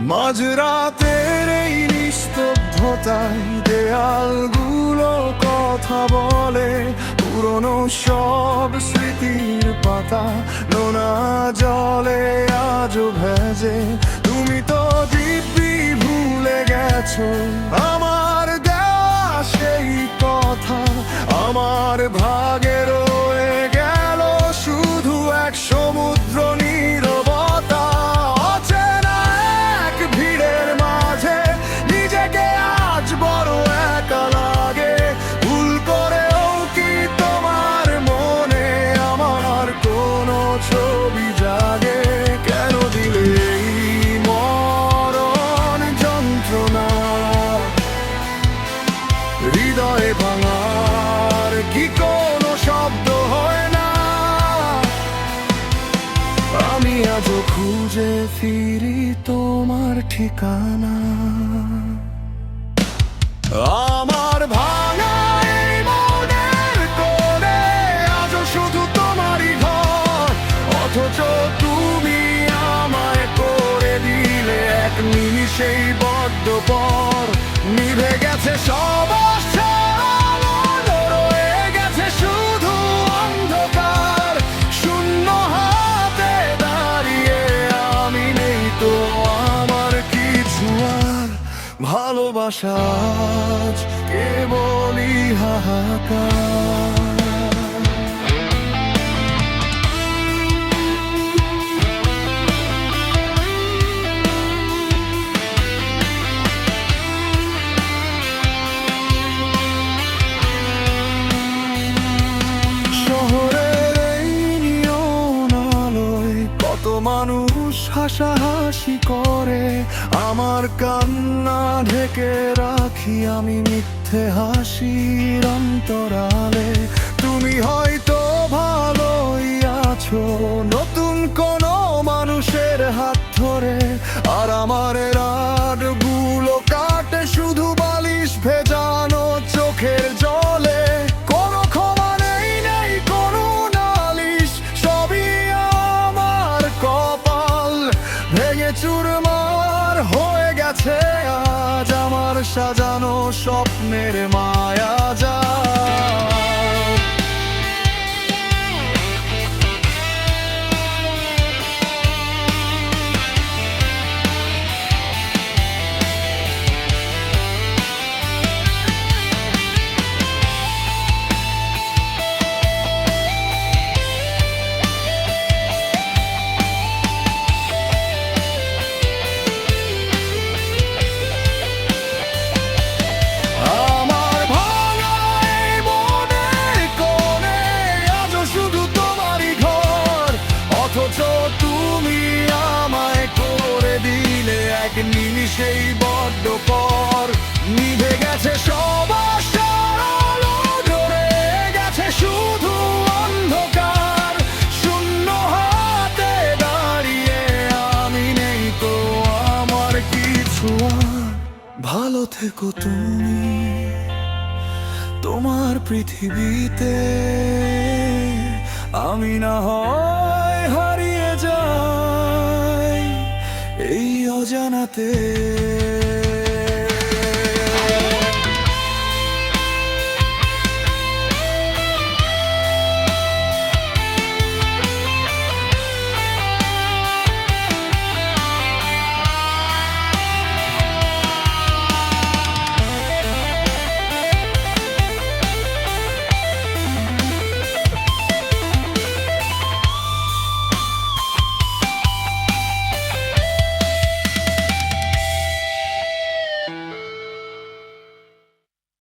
মাঝরাতের এই নিস্তব্ধতায় দেয়ালগুলো কথা বলে। পুরনো সব স্মৃতির পাতা নোনা জলে আজও ভেজে। তুমি তো দিব্যি ভুলে গেছো। আমার দেওয়া সেই কথা, আমার ভাগে আজও খুঁজে ফিরি তোমার ঠিকানা। আমার ভাঙা এই শুধু তুমি আমায় করে এক বড্ড ভালোবাসা কেবলই হাহাকার। হাসাহাসি করে, আমার কান্না ঢেকে রাখি আমি মিথ্যে হাসির অন্তরালে। তুমি হয়তো ভালোই আছো, নতুন কোনো মানুষের হাত ধরে। চুরমার হয়ে গেছে আজ আমার সাজানো স্বপ্নের মায়া যা তুমি আমায় করে দিলে এক নিমিষেই বড্ড পর নিভে গেছে সব ধরে গেছে শুধু অন্ধকার। শূন্য আমি নেই তো আমার কিছু ভালো থেকো তুমি তোমার পৃথিবীতে। আমি না হয় ter